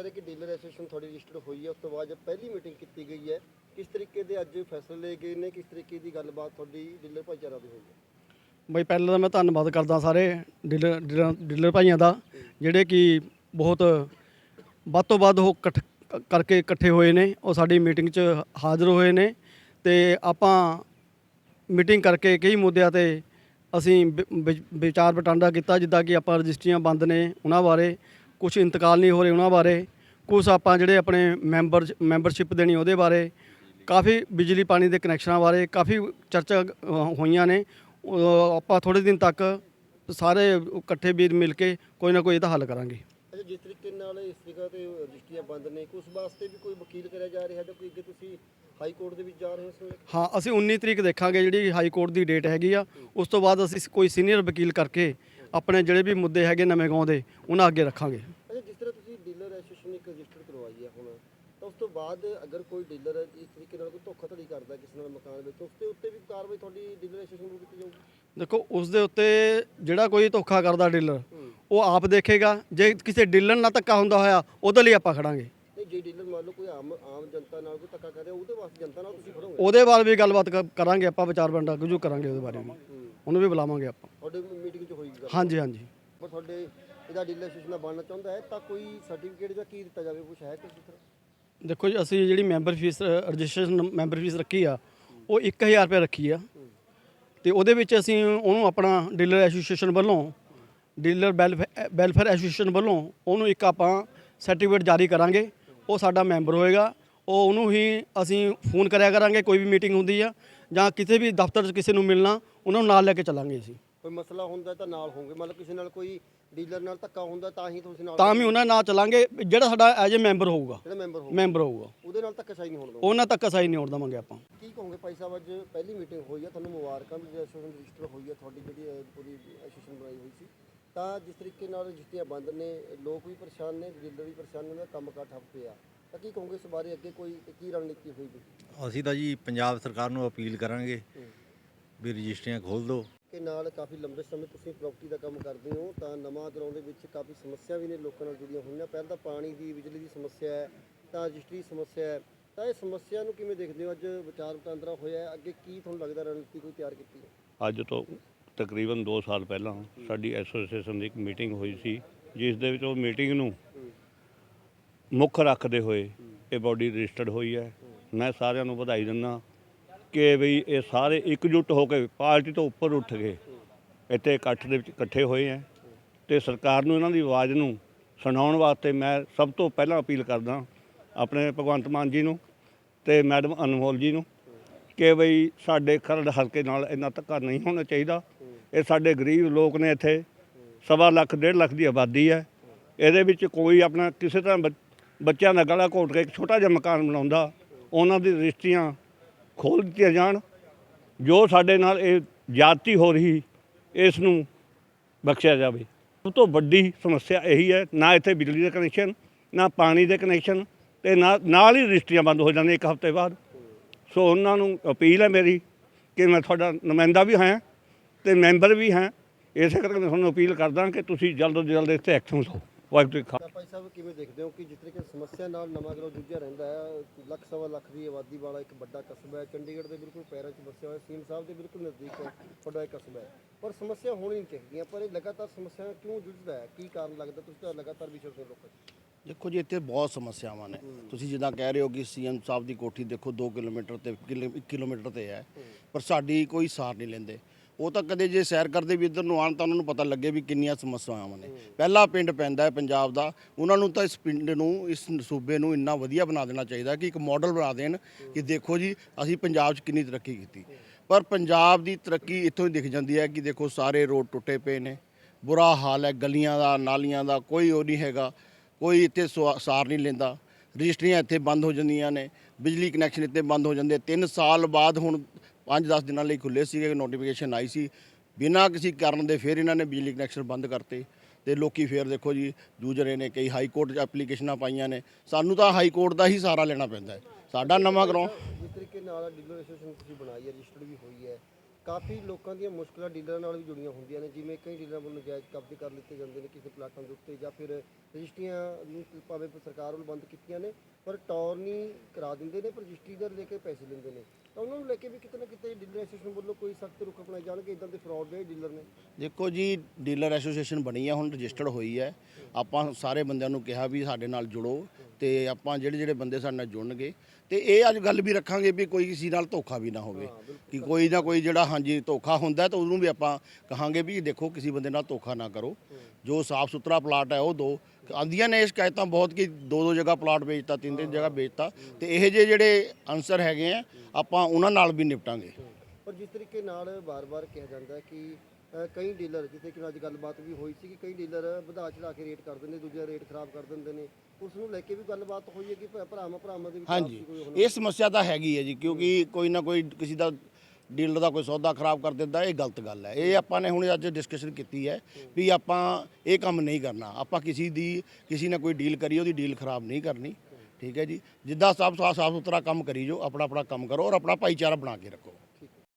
ਜਾ ਰਿਹਾ ਕਿ ਡੀਲਰ ਐਸੋਸੀਏਸ਼ਨ ਤੁਹਾਡੀ ਰਜਿਸਟਰਡ ਹੋਈ ਹੈ, ਉਸ ਤੋਂ ਬਾਅਦ ਜਦ ਪਹਿਲੀ ਮੀਟਿੰਗ ਕੀਤੀ ਗਈ ਹੈ, ਕਿਸ ਤਰੀਕੇ ਦੇ ਅੱਜ ਫੈਸਲੇ ਲਏ ਗਏ ਨੇ, ਕਿਸ ਤਰੀਕੇ ਦੀ ਗੱਲਬਾਤ ਤੁਹਾਡੀ ਡੀਲਰ ਭਾਈਚਾਰਾ ਦੀ ਹੋਈ ਹੈ? ਬਈ ਪਹਿਲਾਂ ਤਾਂ ਮੈਂ ਧੰਨਵਾਦ ਕਰਦਾ ਸਾਰੇ ਡੀਲਰ ਡੀਲਰ ਡੀਲਰ ਭਾਈਆਂ ਦਾ, ਜਿਹੜੇ ਕਿ ਬਹੁਤ ਵੱਧ ਤੋਂ ਵੱਧ ਉਹ ਇਕੱਠ ਕਰਕੇ ਇਕੱਠੇ ਹੋਏ ਨੇ, ਉਹ ਸਾਡੀ ਮੀਟਿੰਗ 'ਚ ਹਾਜ਼ਰ ਹੋਏ ਨੇ ਤੇ ਆਪਾਂ ਮੀਟਿੰਗ ਕਰਕੇ ਕਈ ਮੁੱਦਿਆਂ ਤੇ ਅਸੀਂ ਵਿ- ਵਿ- ਵਿਚਾਰ ਵਟਾਂਦਰਾ ਕੀਤਾ, ਜਿੱਦਾਂ ਕਿ ਆਪਾਂ ਰਜਿਸਟਰੀਆਂ ਬੰਦ ਨੇ ਉਹਨਾਂ ਬਾਰੇ ਕੁਝ ਇੰਤਕਾਲ ਨਹੀਂ ਹੋ ਰਹੇ ਉਹਨਾਂ ਬਾਰੇ ਕੁਝ ਆਪਾਂ ਜਿਹੜੇ ਆਪਣੇ ਮੈਂਬਰ ਮੈਂਬਰਸ਼ਿਪ ਦੇਣੀ ਉਹਦੇ ਬਾਰੇ ਕਾਫੀ ਬਿਜਲੀ ਪਾਣੀ ਦੇ ਕਨੈਕਸ਼ਨਾਂ ਬਾਰੇ ਕਾਫੀ ਚਰਚਾ ਹੋਈਆਂ ਨੇ। ਆਪਾਂ ਥੋੜੇ ਦਿਨ ਤੱਕ ਸਾਰੇ ਇਕੱਠੇ ਵੀਰ ਮਿਲ ਕੇ ਕੋਈ ਨਾ ਕੋਈ ਇਹਦਾ ਹੱਲ ਕਰਾਂਗੇ। ਅੱਛਾ ਜਿਸ ਤਰੀਕੇ ਨਾਲ ਇਸ ਜਗ੍ਹਾ ਤੇ ਰਜਿਸਟਰੀਆਂ ਬੰਦ ਨੇ ਉਸ ਵਾਸਤੇ ਵੀ ਕੋਈ ਵਕੀਲ ਕਰਿਆ ਜਾ ਰਿਹਾ ਹੈ ਜਾਂ ਕੋਈ ਅੱਗੇ ਤੁਸੀਂ ਹਾਈ ਕੋਰਟ ਦੇ ਵਿੱਚ ਜਾ ਰਹੇ ਹੋ ਇਸ ਵੇਲੇ? ਹਾਂ ਅਸੀਂ 19 ਤਰੀਕ ਦੇਖਾਂਗੇ ਜਿਹੜੀ ਹਾਈ ਕੋਰਟ ਦੀ ਡੇਟ ਹੈਗੀ ਆ। ਉਸ ਤੋਂ ਬਾਅਦ ਅਸੀਂ ਕੋਈ ਸੀਨੀਅਰ ਵਕੀਲ ਕਰਕੇ ਆਪਣੇ ਜਿਹੜੇ ਵੀ ਮੁੱਦੇ ਹੈਗੇ ਨਵੇਂ ਗਾਉਂ ਦੇ ਉਹਨਾਂ ਅੱਗੇ ਰੱਖਾਂਗੇ। ਅੱਛਾ ਜਿਸ ਤਰ੍ਹਾਂ ਤੁਸੀਂ ਡੀਲਰ ਐਸੋਸੀਏਸ਼ਨ ਇੱਕ ਰਜਿਸਟਰ ਕਰਵਾਈ ਹੈ ਹੁਣ ਤਾਂ ਉਸ ਤੋਂ ਬਾਅਦ ਅਗਰ ਕੋਈ ਡੀਲਰ ਇਸ ਤਰੀਕੇ ਨਾਲ ਕੋਈ ਧੋਖਾਧੜੀ ਕਰਦਾ ਕਿਸੇ ਨਾਲ ਮਕਾਨ ਵਿੱਚ ਉਸ ਦੇ ਉੱਤੇ ਵੀ ਕਾਰਵਾਈ ਤੁਹਾਡੀ ਡੀਲਰ ਐਸੋਸੀਏਸ਼ਨ ਨੂੰ ਕੀਤੀ ਜਾਊਗੀ? ਦੇਖੋ ਉਸ ਦੇ ਉੱਤੇ ਜਿਹੜਾ ਕੋਈ ਧੋਖਾ ਕਰਦਾ ਡੀਲਰ ਉਹ ਆਪ ਦੇਖੇਗਾ। ਜੇ ਕਿਸੇ ਡੀਲਰ ਨਾਲ ਧੱਕਾ ਹੁੰਦਾ ਹੋਇਆ ਉਹਦੇ ਲਈ ਆਪਾਂ ਖੜਾਂਗੇ। ਜੇ ਡੀਲਰ ਮੰਨ ਲਓ ਕੋਈ ਆਮ ਆਮ ਜਨਤਾ ਨਾਲ ਕੋਈ ਧੱਕਾ ਕਰ ਉਹਦੇ ਵਾਸਤੇ ਜਨਤਾ ਨਾਲ ਤੁਸੀਂ ਖੜੋਗੇ? ਉਹਦੇ ਬਾਰੇ ਵੀ ਗੱਲਬਾਤ ਕਰਾਂਗੇ ਆਪਾਂ ਵਿਚਾਰ ਵੰਡਾ ਗੁਜੂ ਕਰਾਂਗੇ ਉਹਦੇ ਬਾਰੇ ਵੀ। ਉਹਨੂੰ ਵੀ ਬੁਲਾਵਾਂਗੇ ਆਪਾਂ। ਤੁਹਾਡੇ ਮੀਟਿੰਗ ਗੱਲ ਹਾਂਜੀ ਹਾਂਜੀ। ਪਰ ਤੁਹਾਡੇ ਇਹਦਾ ਡੀਲਰ ਐਸੋਸੀਏਸ਼ਨ ਦਾ ਬਣਨਾ ਚਾਹੁੰਦਾ ਹੈ ਤਾਂ ਕੋਈ ਸਰਟੀਫਿਕੇਟ ਜਾਂ ਕੀ ਦਿੱਤਾ ਜਾਵੇ ਕੁਝ ਹੈ ਕੁਝ ਇਸ ਤਰ੍ਹਾਂ? ਦੇਖੋ ਜੀ ਅਸੀਂ ਜਿਹੜੀ member fees registration member fees ਰੱਖੀ ਆ ਉਹ 1000 ਰੁਪਏ ਰੱਖੀ ਆ। ਤੇ ਉਹਦੇ ਵਿੱਚ ਅਸੀਂ ਉਹਨੂੰ ਆਪਣਾ ਡੀਲਰ ਐਸੋਸੀਏਸ਼ਨ ਵੱਲੋਂ ਡੀਲਰ ਵੈਲਫੇਅਰ ਐਸੋਸੀਏਸ਼ਨ ਵੱਲੋਂ ਉਹਨੂੰ ਇੱਕ ਆਪਾਂ ਸਰਟੀਫਿਕੇਟ ਜਾਰੀ ਕਰਾਂਗੇ। ਉਹ ਸਾਡਾ ਮੈਂਬਰ ਹੋਏਗਾ। ਉਹ ਉਹਨੂੰ ਹੀ ਅਸੀਂ ਫੋਨ ਕਰਿਆ ਕਰਾਂਗੇ ਕੋਈ ਵੀ ਮੀਟਿੰਗ ਹੁੰਦੀ ਆ ਜਾਂ ਕਿਸੇ ਵੀ ਦਫ਼ਤਰ 'ਚ ਕਿਸੇ ਨੂੰ ਮਿਲਣਾ ਉਹਨਾਂ ਨੂੰ ਨਾਲ ਲੈ ਕੇ ਚੱਲਾਂਗੇ ਅਸੀਂ। ਕੋਈ ਮਸਲਾ ਹੁੰਦਾ ਤਾਂ ਨਾਲ ਹੋਣਗੇ ਮਤਲਬ ਕਿਸੇ ਨਾਲ ਕੋਈ ਡੀਲਰ ਨਾਲ ਧੱਕਾ ਹੁੰਦਾ ਤਾਂ ਹੀ ਤੁਸੀਂ ਨਾਲ ਤਾਂ ਵੀ ਉਹਨਾਂ ਨਾਲ ਚੱਲਾਂਗੇ। ਜਿਹੜਾ ਸਾਡਾ ਐਜ ਏ ਮੈਂਬਰ ਹੋਊਗਾ। ਜਿਹੜਾ ਮੈਂਬਰ ਮੈਂਬਰ ਹੋਊਗਾ। ਉਹਦੇ ਨਾਲ ਧੱਕਾਸ਼ਾਹੀ ਨਹੀਂ ਹੋਣ ਦੋ ਉਹਨਾਂ ਤੱਕ ਅਸਾਈ ਨਹੀਂ ਹੋਣ ਦੇਵਾਂਗੇ ਆਪਾਂ। ਕੀ ਕਹੋਗੇ ਭਾਈ ਸਾਹਿਬ ਅੱਜ ਪਹਿਲੀ ਮੀਟਿੰਗ ਹੋਈ ਹੈ ਤੁਹਾਨੂੰ ਮੁਬਾਰਕਾਂ ਵੀ ਐਸੋਸੀਏਸ਼ਨ ਰਜਿਸਟਰ ਹੋਈ ਹੈ ਤੁਹਾਡੀ ਜਿਹੜੀ ਅਹ, ਪੂਰੀ ਐਸੋਸੀਏਸ਼ਨ ਬਣਾਈ ਹੋਈ ਸੀ। ਤਾਂ ਜਿਸ ਤਰੀਕੇ ਨਾਲ ਰਜਿਸਟਰੀਆਂ ਬੰਦ ਨੇ ਲੋਕ ਵੀ ਪਰੇਸ਼ਾਨ ਨੇ ਡੀਲਰ ਵੀ ਪਰੇਸ਼ਾਨ ਨੇ ਕੰਮ ਕਾਰ ਠੱਪ ਪਿਆ। ਤਾਂ ਕੀ ਕਹੋਗੇ ਇਸ ਬਾਰੇ ਅੱਗੇ ਕੋਈ ਕੀ ਰਣਨੀਤੀ ਹੋਏਗੀ? ਅਸੀਂ ਤਾਂ ਜੀ ਪੰਜਾਬ ਸਰਕਾਰ ਨੂੰ ਅਪੀਲ ਕਰਾਂਗੇ ਵੀ ਰਜਿਸਟਰੀਆਂ ਖੋਲ ਦਿਓ। ਕਿ ਨਾਲ ਕਾਫੀ ਲੰਬੇ ਸਮੇਂ ਤੁਸੀਂ ਪ੍ਰਾਪਰਟੀ ਦਾ ਕੰਮ ਕਰਦੇ ਹੋ, ਤਾਂ ਨਵਾਂ ਗਰਾਊਂਡ ਦੇ ਵਿੱਚ ਕਾਫੀ ਸਮੱਸਿਆ ਵੀ ਨੇ ਲੋਕਾਂ ਨਾਲ ਜੁੜੀਆਂ ਹੋਈਆਂ। ਪਹਿਲਾਂ ਤਾਂ ਪਾਣੀ ਦੀ, ਬਿਜਲੀ ਦੀ ਸਮੱਸਿਆ ਹੈ, ਤਾਂ ਰਜਿਸਟਰੀ ਸਮੱਸਿਆ ਹੈ। ਤਾਂ ਇਹ ਸਮੱਸਿਆ ਨੂੰ ਕਿਵੇਂ ਦੇਖਦੇ ਹੋ? ਅੱਜ ਵਿਚਾਰ ਵਟਾਂਦਰਾ ਹੋਇਆ ਹੈ। ਅੱਗੇ ਕੀ ਤੁਹਾਨੂੰ ਲੱਗਦਾ ਰਣਨੀਤੀ ਕੋਈ ਤਿਆਰ ਕੀਤੀ ਹੈ? ਅੱਜ ਤੋਂ ਤਕਰੀਬਨ 2 ਸਾਲ ਪਹਿਲਾਂ ਸਾਡੀ ਐਸੋਸੀਏਸ਼ਨ ਦੀ ਇੱਕ ਮੀਟਿੰਗ ਹੋਈ ਸੀ, ਜਿਸ ਦੇ ਵਿੱਚ ਉਹ ਮੀਟਿੰਗ ਨੂੰ ਮੁੱਖ ਰੱਖਦੇ ਹੋਏ ਇਹ ਬਾਡੀ ਰਜਿਸਟਰਡ ਹੋਈ ਹੈ। ਮੈਂ ਸਾਰਿਆਂ ਨੂੰ ਵਧਾਈ ਦਿੰਦਾ ਕਿ ਵੀ ਇਹ ਸਾਰੇ ਇਕਜੁੱਟ ਹੋ ਕੇ ਪਾਰਟੀ ਤੋਂ ਉੱਪਰ ਉੱਠ ਕੇ ਇੱਥੇ ਇਕੱਠ ਦੇ ਵਿੱਚ ਇਕੱਠੇ ਹੋਏ ਹੈ ਤੇ ਸਰਕਾਰ ਨੂੰ ਇਹਨਾਂ ਦੀ ਆਵਾਜ਼ ਨੂੰ ਸੁਣਾਉਣ ਵਾਸਤੇ ਮੈਂ ਸਭ ਤੋਂ ਪਹਿਲਾਂ ਅਪੀਲ ਕਰਦਾ ਆਪਣੇ ਭਗਵੰਤ ਮਾਨ ਜੀ ਨੂੰ ਤੇ ਮੈਡਮ ਅਨਮੋਲ ਜੀ ਨੂੰ ਕਿ ਬਈ ਸਾਡੇ ਖਰੜ ਹਲਕੇ ਨਾਲ ਇੰਨਾ ਧੱਕਾ ਨਹੀਂ ਹੋਣਾ ਚਾਹੀਦਾ। ਇਹ ਸਾਡੇ ਗਰੀਬ ਲੋਕ ਨੇ ਇੱਥੇ। ਸਵਾ ਲੱਖ, ਡੇਢ ਲੱਖ ਦੀ ਆਬਾਦੀ ਹੈ। ਇਹਦੇ ਵਿੱਚ ਕੋਈ ਆਪਣਾ ਕਿਸੇ ਤਰ੍ਹਾਂ ਬੱਚ- ਬੱਚਿਆਂ ਦਾ ਗਲਾ ਘੋਟ ਕੇ ਇੱਕ ਛੋਟਾ ਜਿਹਾ ਮਕਾਨ ਬਣਾਉਂਦਾ। ਉਹਨਾਂ ਦੀ ਰਿਸ਼ਤੀਆਂ ਖੋਲ ਦਿੱਤੀਆਂ ਜਾਣ, ਜੋ ਸਾਡੇ ਨਾਲ ਇਹ ਜਾਤੀ ਹੋ ਰਹੀ, ਇਸ ਨੂੰ ਬਖਸ਼ਿਆ ਜਾਵੇ। ਸਭ ਤੋਂ ਵੱਡੀ ਸਮੱਸਿਆ ਇਹੀ ਹੈ, ਨਾ ਇੱਥੇ ਬਿਜਲੀ ਦਾ ਕਨੈਕਸ਼ਨ, ਨਾ ਪਾਣੀ ਦੇ ਕਨੈਕਸ਼ਨ, ਤੇ ਨਾ, ਨਾਲ ਹੀ ਰਜਿਸਟਰੀਆਂ ਬੰਦ ਹੋ ਜਾਂਦੀਆਂ ਇੱਕ ਹਫ਼ਤੇ ਬਾਅਦ। ਸੋ ਉਹਨਾਂ ਨੂੰ ਅਪੀਲ ਹੈ ਮੇਰੀ ਕਿ ਮੈਂ ਤੁਹਾਡਾ ਨੁਮਾਇੰਦਾ ਵੀ ਹਾਂ ਤੇ ਮੈਂਬਰ ਵੀ ਹਾਂ। ਇਸੇ ਕਰਕੇ ਮੈਂ ਤੁਹਾਨੂੰ ਅਪੀਲ ਕਰਦਾ ਕਿ ਤੁਸੀਂ ਜਲਦ ਤੋਂ ਜਲਦ ਇੱਥੇ ਐਕਸ਼ਨ ਲਓ ਵਾਹਿਗੁਰੂ ਜੀ ਭਾਈ ਸਾਹਿਬ ਕਿਵੇਂ ਦੇਖਦੇ ਹੋ ਕਿ ਜਿਸ ਤਰੀਕੇ ਸਮੱਸਿਆ ਨਾਲ ਨਵਾਂ ਗਰਾਊਂਡ ਜੂਝਿਆ ਰਹਿੰਦਾ ਹੈ ਲੱਖ ਸਵਾ ਲੱਖ ਦੀ ਆਬਾਦੀ ਵਾਲਾ ਇੱਕ ਵੱਡਾ ਕਸਬਾ ਹੈ ਚੰਡੀਗੜ੍ਹ ਦੇ ਬਿਲਕੁਲ ਪੈਰਾਂ 'ਚ ਵਸਿਆ ਹੋਇਆ ਸੀਮ ਸਾਹਿਬ ਦੇ ਬਿਲਕੁਲ ਨਜ਼ਦੀਕ ਤੁਹਾਡਾ ਇਹ ਕਸਬਾ ਹੈ। ਪਰ ਸਮੱਸਿਆ ਹੋਣੀ ਨਹੀਂ ਚਾਹੀਦੀਆਂ ਪਰ ਇਹ ਲਗਾਤਾਰ ਸਮੱਸਿਆ ਕਿਉਂ ਜੁਝਦਾ ਹੈ? ਕੀ ਕਾਰਨ ਲੱਗਦਾ? ਤੁਸੀਂ ਤਾਂ ਲਗਾਤਾਰ ਵਿਚਰਦੇ ਲੋਕਾਂ 'ਚ। ਦੇਖੋ ਜੀ ਇੱਥੇ ਬਹੁਤ ਸਮੱਸਿਆਵਾਂ ਨੇ। ਤੁਸੀਂ ਜਿੱਦਾਂ ਕਹਿ ਰਹੇ ਹੋ ਕਿ ਸੀਐਮ ਸਾਹਿਬ ਦੀ ਕੋਠੀ ਦੇਖੋ 2 ਕਿਲੋਮੀਟਰ ਤੇ 1 ਕਿਲੋਮੀਟਰ ਤੇ ਹੈ। ਪਰ ਸਾਡੀ ਕੋਈ ਸਾਰ ਨਹੀਂ ਲੈਂਦੇ। ਉਹ ਤਾਂ ਕਦੇ ਜੇ ਸੈਰ ਕਰਦੇ ਵੀ ਇੱਧਰ ਨੂੰ ਆਣ ਤਾਂ ਉਹਨਾਂ ਨੂੰ ਪਤਾ ਲੱਗੇ ਵੀ ਕਿੰਨੀਆਂ ਸਮੱਸਿਆਵਾਂ ਨੇ। ਪਹਿਲਾ ਪਿੰਡ ਪੈਂਦਾ ਹੈ ਪੰਜਾਬ ਦਾ। ਉਹਨਾਂ ਨੂੰ ਤਾਂ ਇਸ ਪਿੰਡ ਨੂੰ, ਇਸ ਸੂਬੇ ਨੂੰ ਇੰਨਾ ਵਧੀਆ ਬਣਾ ਦੇਣਾ ਚਾਹੀਦਾ ਕਿ ਇੱਕ ਮਾਡਲ ਬਣਾ ਦੇਣ ਕਿ ਦੇਖੋ ਜੀ, ਅਸੀਂ ਪੰਜਾਬ 'ਚ ਕਿੰਨੀ ਤਰੱਕੀ ਕੀਤੀ। ਪਰ ਪੰਜਾਬ ਦੀ ਤਰੱਕੀ ਇੱਥੋਂ ਹੀ ਦਿਖ ਜਾਂਦੀ ਹੈ ਕਿ ਦੇਖੋ ਸਾਰੇ ਰੋਡ ਟੁੱਟੇ ਪਏ ਨੇ। ਬੁਰਾ ਹਾਲ ਹੈ, ਗਲੀਆਂ ਦਾ, ਨਾਲੀਆਂ ਦਾ, ਕੋਈ ਉਹ ਨਹੀਂ ਹੈਗਾ। ਕੋਈ ਇੱਥੇ ਸੁਆ- ਸਾਰ ਨਹੀਂ ਲੈਂਦਾ। ਰਜਿਸਟਰੀਆਂ ਇੱਥੇ ਬੰਦ ਹੋ ਜਾਂਦੀਆਂ ਨੇ। ਬਿਜਲੀ ਕਨੈਕਸ਼ਨ ਇੱਥੇ ਬੰਦ ਹੋ ਜਾਂਦੇ। 3 ਸਾਲ ਬਾਅਦ ਹੁਣ 5-10 ਦਿਨਾਂ ਲਈ ਖੁੱਲੇ ਸੀਗੇ ਨੋਟੀਫਿਕੇਸ਼ਨ ਆਈ ਸੀ। ਬਿਨਾਂ ਕਿਸੇ ਕਾਰਨ ਦੇ ਫਿਰ ਇਹਨਾਂ ਨੇ ਬਿਜਲੀ ਕਨੈਕਸ਼ਨ ਬੰਦ ਕਰਤੇ। ਤੇ ਲੋਕੀ ਫੇਰ ਦੇਖੋ ਜੀ, ਜੂਝ ਰਹੇ ਨੇ ਕਈ ਹਾਈ ਕੋਰਟ 'ਚ ਐਪਲੀਕੇਸ਼ਨਾਂ ਪਾਈਆਂ ਨੇ। ਸਾਨੂੰ ਤਾਂ ਹਾਈ ਕੋਰਟ ਦਾ ਹੀ ਸਹਾਰਾ ਲੈਣਾ ਪੈਂਦਾ ਹੈ। ਸਾਡਾ ਨਵਾਂ ਗਰਾਊਂਡ ਜਿਸ ਤਰੀਕੇ ਨਾਲ ਡੀਲਰ ਤੁਸੀਂ ਬਣਾਈ ਹੈ ਰਜਿਸਟਰਡ ਵੀ ਹੋਈ ਹੈ। ਕਾਫੀ ਲੋਕਾਂ ਦੀਆਂ ਮੁਸ਼ਕਲਾਂ ਡੀਲਰਾਂ ਨਾਲ ਵੀ ਜੁੜੀਆਂ ਹੁੰਦੀਆਂ ਨੇ, ਜਿਵੇਂ ਕਈ ਡੀਲਰਾਂ ਵੱਲੋਂ ਜਾਇਜ਼ ਕਬਜ਼ੇ ਕਰ ਲਿੱਤੇ ਜਾਂਦੇ ਨੇ ਕਿਸੇ ਪਲਾਟਾਂ ਦੇ ਉੱਤੇ ਜਾਂ ਫਿਰ ਰਜਿਸਟਰੀਆਂ ਨੂੰ ਭਾਵੇਂ ਸਰਕਾਰ ਵੱਲੋਂ ਬੰਦ ਕੀਤੀਆਂ ਨੇ, ਪਰ ਟੌਰਨੀ ਕਰਾ ਦਿੰਦੇ ਨੇ, ਪਰ ਰਜਿਸਟਰੀ ਦਾ ਲੈ ਕੇ ਪੈਸੇ ਲੈਂਦੇ ਨੇ। ਤਾਂ ਉਹਨਾਂ ਨੂੰ ਲੈ ਕੇ ਵੀ ਕਿਤੇ ਨਾ ਕਿਤੇ ਡੀਲਰ ਐਸੋਸੀਏਸ਼ਨ ਵੱਲੋਂ ਕੋਈ ਸਖਤ ਰੁਖ ਅਪਣਾਏ ਜਾਣਗੇ ਇਦਾਂ ਦੇ ਫਰਾਡ ਦੇ ਡੀਲਰ ਨੇ? ਦੇਖੋ ਜੀ, ਡੀਲਰ ਐਸੋਸੀਏਸ਼ਨ ਬਣੀ ਹੈ ਹੁਣ ਰਜਿਸਟਰਡ ਹੋਈ ਹੈ ਆਪਾਂ ਸਾਰੇ ਬੰਦਿਆਂ ਨੂੰ ਕਿਹਾ ਵੀ ਸਾਡੇ ਨਾਲ ਜੁੜੋ ਤੇ ਆਪਾਂ ਜਿਹੜੇ ਜਿਹੜੇ ਬੰਦੇ ਸਾਡੇ ਨਾਲ ਜੁੜਨਗੇ ਤੇ ਇਹ ਅੱਜ ਗੱਲ ਵੀ ਰੱਖਾਂਗੇ ਵੀ ਕੋਈ ਕਿਸੇ ਨਾਲ ਧੋਖਾ ਵੀ ਨਾ ਹੋਵੇ। ਕਿ ਕੋਈ ਨਾ ਕੋਈ ਜਿਹੜਾ ਹਾਂਜੀ ਧੋਖਾ ਹੁੰਦਾ ਤਾਂ ਉਹਨੂੰ ਵੀ ਆਪਾਂ ਕਹਾਂਗੇ ਵੀ ਦੇਖੋ ਕਿਸੇ ਬੰਦੇ ਨਾਲ ਧੋਖਾ ਨਾ ਕਰੋ। ਜੋ ਸਾਫ਼ ਸੁਥਰਾ ਪਲਾਟ ਹੈ ਉਹ ਦੋ। ਆਂਦੀਆਂ ਨੇ ਸ਼ਿਕਾਇਤਾਂ ਬਹੁਤ ਕਿ ਦੋ ਦੋ ਜਗ੍ਹਾ ਪਲਾਟ ਵੇਚਤਾ ਤਿੰਨ ਤਿੰਨ ਜਗ੍ਹਾ ਵੇਚਤਾ। ਤੇ ਇਹ ਜਿਹੇ ਜਿਹੜੇ ਅਨਸਰ ਹੈਗੇ ਆ ਆਪਾਂ ਉਹਨਾਂ ਨਾਲ ਵੀ ਨਿਪਟਾਂਗੇ। ਪਰ ਜਿਸ ਤਰੀਕੇ ਨਾਲ ਬਾਰ-ਬਾਰ ਕਿਹਾ ਜਾਂਦਾ ਕਿ ਅ, ਕਈ ਡੀਲਰ ਜਿੱਥੇ ਕਿ ਅੱਜ ਗੱਲਬਾਤ ਵੀ ਹੋਈ ਸੀ ਕਿ ਕਈ ਡੀਲਰ ਵਧਾ ਚੜਾ ਕੇ ਰੇਟ ਕਰ ਦਿੰਦੇ ਦੂਜਾ ਰੇਟ ਖਰਾਬ ਕਰ ਦਿੰਦੇ ਨੇ। ਉਸ ਨੂੰ ਲੈ ਕੇ ਵੀ ਗੱਲਬਾਤ ਹੋਈ ਹੈ ਕਿ ਭਰਾ- ਭਰਾਵਾਂ ਭਰਾਵਾਂ ਦੇ ਵਿੱਚ ਹਾਂਜੀ। ਆਪਸੀ ਕੋਈ ਇਹ ਸਮੱਸਿਆ ਤਾਂ ਹੈਗੀ ਹੈ ਜੀ ਕਿਉਂਕਿ ਕੋਈ ਨਾ ਕੋਈ ਕਿਸੇ ਦਾ ਡੀਲਰ ਦਾ ਕੋਈ ਸੌਦਾ ਖਰਾਬ ਕਰ ਦਿੰਦਾ ਇਹ ਗਲਤ ਗੱਲ ਹੈ। ਇਹ ਆਪਾਂ ਨੇ ਹੁਣ ਅੱਜ ਡਿਸਕਸ਼ਨ ਕੀਤੀ ਹੈ ਵੀ ਆਪਾਂ ਇਹ ਕੰਮ ਨਹੀਂ ਕਰਨਾ। ਆਪਾਂ ਕਿਸੇ ਦੀ ਕਿਸੇ ਨਾਲ ਕੋਈ ਡੀਲ ਕਰੀ ਉਹਦੀ ਡੀਲ ਖਰਾਬ ਨਹੀਂ ਕਰਨੀ। ਠੀਕ ਹੈ ਜੀ। ਜਿੱਦਾਂ ਸਭ ਸਾਫ਼ ਸੁਥਰਾ ਕੰਮ ਕਰੀ ਜੋ ਆਪਣਾ ਆਪਣਾ ਕੰਮ ਕਰੋ ਔਰ ਆਪਣਾ ਭਾਈਚਾਰਾ ਬਣਾ ਕੇ ਰੱਖੋ।